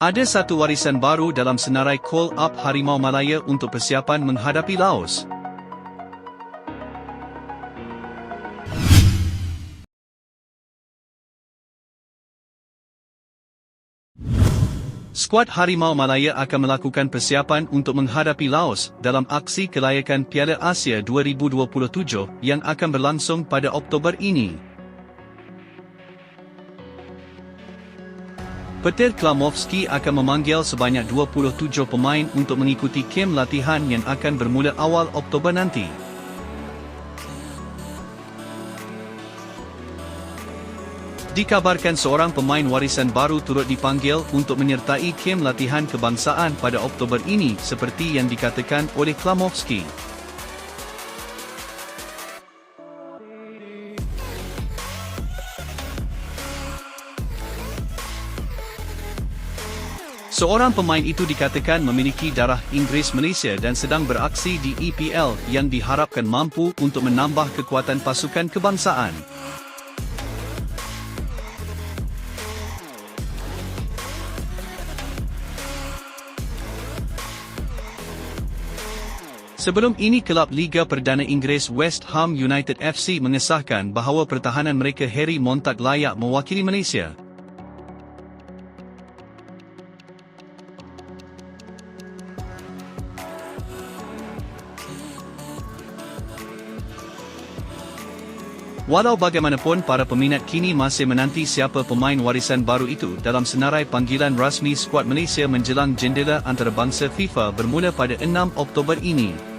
Ada satu warisan baru dalam senarai call up Harimau Malaya untuk persiapan menghadapi Laos. Skuad Harimau Malaya akan melakukan persiapan untuk menghadapi Laos dalam aksi kelayakan Piala Asia 2027 yang akan berlangsung pada Oktober ini. Petir Klamovski akan memanggil sebanyak 27 pemain untuk mengikuti kem latihan yang akan bermula awal Oktober nanti. Dikabarkan seorang pemain warisan baru turut dipanggil untuk menyertai kem latihan kebangsaan pada Oktober ini seperti yang dikatakan oleh Klamovski. Seorang pemain itu dikatakan memiliki darah Inggeris Malaysia dan sedang beraksi di EPL yang diharapkan mampu untuk menambah kekuatan pasukan kebangsaan. Sebelum ini kelab Liga Perdana Inggeris West Ham United FC mengesahkan bahawa pertahanan mereka Harry Montag layak mewakili Malaysia. Walau bagaimanapun para peminat kini masih menanti siapa pemain warisan baru itu dalam senarai panggilan rasmi skuad Malaysia menjelang jendela antarabangsa FIFA bermula pada 6 Oktober ini.